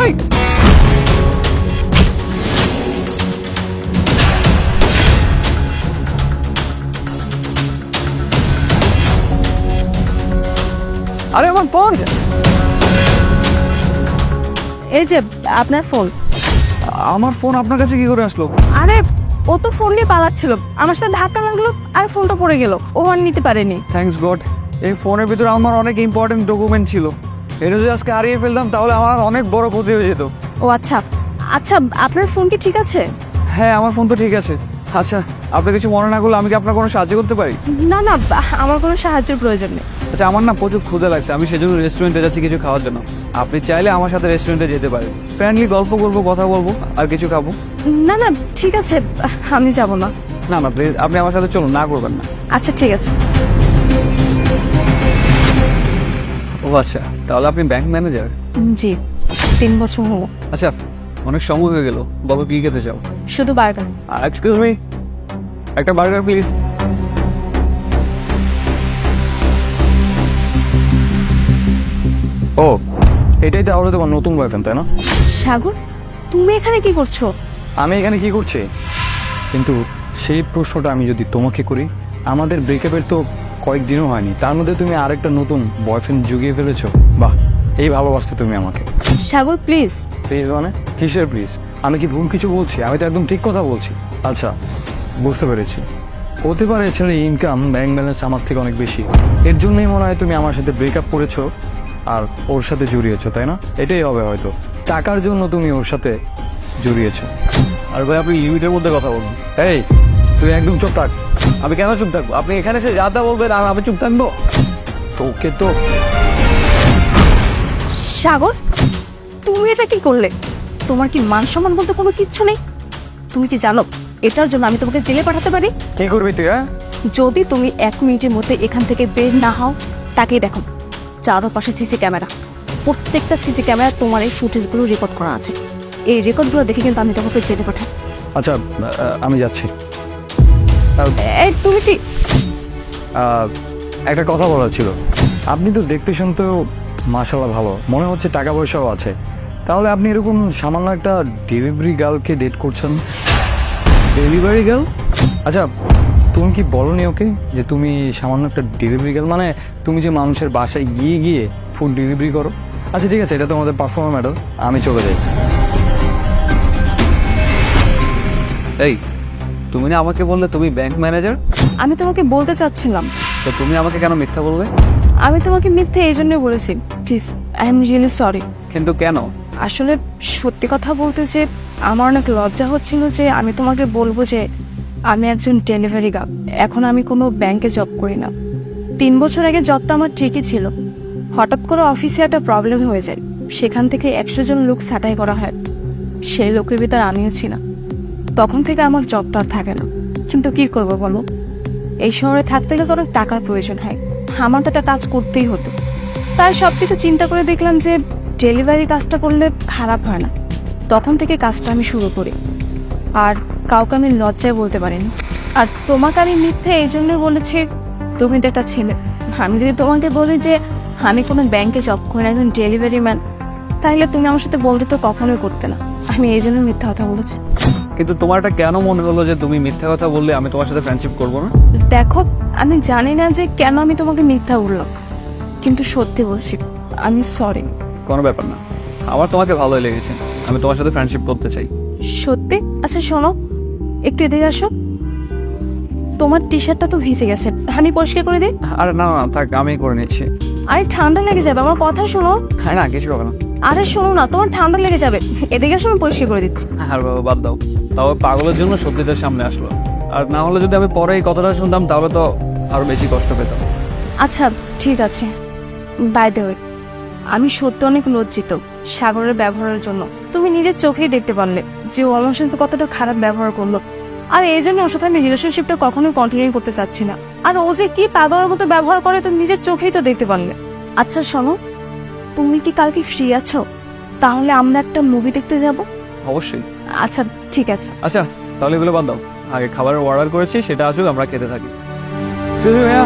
এই আরে আমার ফোন! এই যে আপনার ফোন। আমার ফোন আপনার কাছে কি করে আসলো? আরে ও তো ফোন নিয়ে পালাচ্ছিল। আমার সাথে ধাক্কা লাগল আর ফোনটা পড়ে গেল। ও আর নিতে পারেনি। থ্যাঙ্কস গড এই ফোনের ভিতরে আমার অনেক ইম্পর্টেন্ট ডকুমেন্ট ছিল। এটা যদি আজকে হারিয়ে ফেলতাম তাহলে আমার অনেক বড় ক্ষতি হয়ে যেত। ও আচ্ছা আচ্ছা আপনার ফোন কি ঠিক আছে? হ্যাঁ আমার ফোন তো ঠিক আছে। আচ্ছা আপনি কিছু মনে না করলে আমি কি আপনার কোনো সাহায্য করতে পারি? না না আমার কোনো সাহায্যের প্রয়োজন নেই। আচ্ছা আমার না প্রচুর ক্ষুদে লাগছে আমি সেজন্য রেস্টুরেন্টে যাচ্ছি কিছু খাওয়ার জন্য। আপনি চাইলে আমার সাথে রেস্টুরেন্টে যেতে পারেন। ফ্রেন্ডলি গল্প করব কথা বলব আর কিছু খাব। না না ঠিক আছে আমি যাব না। না না প্লিজ আপনি আমার সাথে চলুন না করবেন না। আচ্ছা ঠিক আছে। ও আচ্ছা। তাহলে আপনি ব্যাংক ম্যানেজার জি তিন বছর হলো। আচ্ছা অনেক সময় হয়ে গেল। বলো কি খেতে চাও? শুধু বার্গার এক্সকিউজ মি একটা বার্গার প্লিজ ও এটাই তাহলে তোমার নতুন বয়ফ্রেন্ড তাই না? সাগর তুমি এখানে কি করছ? আমি এখানে কি করছি? কিন্তু সেই প্রশ্নটা আমি যদি তোমাকে করি আমাদের ব্রেকআপের তো কয়েকদিনও হয়নি। তার মধ্যে তুমি আরেকটা নতুন বয়ফ্রেন্ড জুগিয়ে ফেলেছো। বাহ এই ভালোবাসতে তুমি আমাকে। সাগর প্লিজ প্লিজ মানে? কিসের প্লিজ আমি কি ভুল কিছু বলছি? আমি তো একদম ঠিক কথা বলছি। আচ্ছা বুঝতে পেরেছি। হতে পারে ছেলে ইনকাম ব্যাংক ব্যালেন্স আমার থেকে অনেক বেশি। এর জন্যই মনে হয় তুমি আমার সাথে ব্রেকআপ করেছ আর ওর সাথে জড়িয়েছো তাই না? এটাই হবে হয়তো। টাকার জন্য তুমি ওর সাথে জড়িয়েছো। আর ভাই আপনি লিমিটের মধ্যে কথা বলুন। এই তুই একদম চুপ থাক। আমি কেন চুপ থাকব? আপনি এখানে এসে যা তা বলবেন আর আমি চুপ থাকব? তোকে তো সাগর তুমি এটা কি করলে? তোমার কি মান সম্মান বলতে কোনো কিচ্ছু নেই? তুমি কি জানো এটার জন্য আমি তোমাকে জেলে পাঠাতে পারি? কি করবি তুই হ্যাঁ? যদি তুমি এক মিনিটের মধ্যে এখান থেকে বের না হও তাকেই দেখো। চারপাশে সিসি ক্যামেরা। প্রত্যেকটা সিসি ক্যামেরা তোমার এই ফুটেজগুলো রেকর্ড করা আছে। এই রেকর্ডগুলো দেখে কিন্তু আমি তোমাকে জেলে পাঠাই। আচ্ছা আমি যাচ্ছি। এই তুমি ঠিক একটা কথা বলার ছিল। আপনি তো দেখতে শুনতেও মাশাল্লাহ ভালো। মনে হচ্ছে টাকা পয়সাও আছে। তাহলে আপনি এরকম সামান্য একটা ডেলিভারি গার্লকে ডেট করছেন? ডেলিভারি গার্ল আচ্ছা তুমি কি বলনি ওকে যে তুমি সামান্য একটা ডেলিভারি গার্ল মানে তুমি যে মানুষের বাসায় গিয়ে গিয়ে ফুড ডেলিভারি করো? আচ্ছা ঠিক আছে এটা তো আমাদের পারফর্মার ম্যাটার আমি চলে যাই। এই তুমি না আমাকে বললে তুমি ব্যাংক ম্যানেজার আমি তোমাকে বলতে চাচ্ছিলাম। তো তুমি আমাকে কেন মিথ্যা বলবে? আমি তোমাকে মিথ্যে এই জন্যই বলেছি। Please I am really sorry কিন্তু কেন? আসলে সত্যি কথা বলতে যে আমার অনেক লজ্জা হচ্ছিল যে আমি তোমাকে বলব যে আমি একজন ডেলিভারি গার্ল এখন আমি কোনো ব্যাংকে জব করি না। তিন বছর আগে জবটা আমার ঠিকই ছিল। হঠাৎ করে অফিসে একটা প্রবলেম হয়ে যায়। সেখান থেকে একশো জন লোক ছাঁটাই করা হয়। সেই লোকের ভিতর আমিও ছিলাম। তখন থেকে আমার জবটা আর থাকে না। কিন্তু কি করব বলো? এই শহরে থাকতে গেলে তো অনেক টাকার প্রয়োজন হয়। আমার তো একটা কাজ করতেই হতো। তাই সব কিছু চিন্তা করে দেখলাম যে ডেলিভারি কাজটা করলে খারাপ হয় না। তখন থেকে কাজটা আমি শুরু করি। আর কাউকে আমি লজ্জায় বলতে পারিনি। আর তোমাকে আমি মিথ্যে এই জন্য বলেছি, তুমি তো একটা ছেলে। আমি যদি তোমাকে বলি যে আমি কোনো ব্যাংকে জব করি না, একজন ডেলিভারি ম্যান তাহলে তুমি আমার সাথে বলতে তো কখনোই করতে না। আমি এই জন্য মিথ্যা কথা বলেছি। কিন্তু তোমার এটা কেন মনে হলো যে তুমি মিথ্যা কথা বললে আমি তোমার সাথে ফ্রেন্ডশিপ করব না? দেখো আমি জানি না যে কেন আমি তোমাকে মিথ্যা বললাম। কিন্তু সত্যি বলছি আমি সরি কোনো ব্যাপার না। আমার তোমাকে ভালোই লেগেছে। আমি তোমার সাথে ফ্রেন্ডশিপ করতে চাই। সত্যি? আচ্ছা শোনো একটু এদিকে আসো। তোমার টি শার্টটা তো ভিজে গেছে। আমি পরিষ্কার করে দিই? আরে না না থাক আমি করে নিচ্ছি। আরে ঠান্ডা লেগে যাবে। আমার কথা শোনো। হ্যাঁ না কিছু হবে না। আরে শোনো না তোমার ঠান্ডা লেগে যাবে। এদিকে আসো আমি পরিষ্কার করে দিচ্ছি। আর বাবা বাদ দাও। তাও পাগলের জন্য সত্যিটার সামনে আসলো। আর না হলে যদি আমি পরে এই কথাটা শুনতাম তাহলে তো আরও বেশি কষ্ট পেতাম। আচ্ছা ঠিক আছে। বাই দ্য ওয়ে আমি সত্যি অনেক লজ্জিত সাগরের ব্যবহারের জন্য। তুমি নিজের চোখেই দেখতে পারলে যে ও আমার সাথে কতটা খারাপ ব্যবহার করল। আর এই জন্য ওর সাথে আমি রিলেশনশিপটা কখনোই কন্টিনিউ করতে চাচ্ছি না। আর ও যে কি পাগলের মতো ব্যবহার করে তুমি নিজের চোখেই তো দেখতে পারলে। আচ্ছা শোনো তুমি কি কালকে ফ্রি আছো? তাহলে আমরা একটা মুভি দেখতে যাব। অবশ্যই। আচ্ছা ঠিক আছে। আচ্ছা তাহলে এগুলো বাদ দাও। আগে খাবারের অর্ডার করেছি সেটা আসুক আমরা খেতে থাকি। ভাইয়া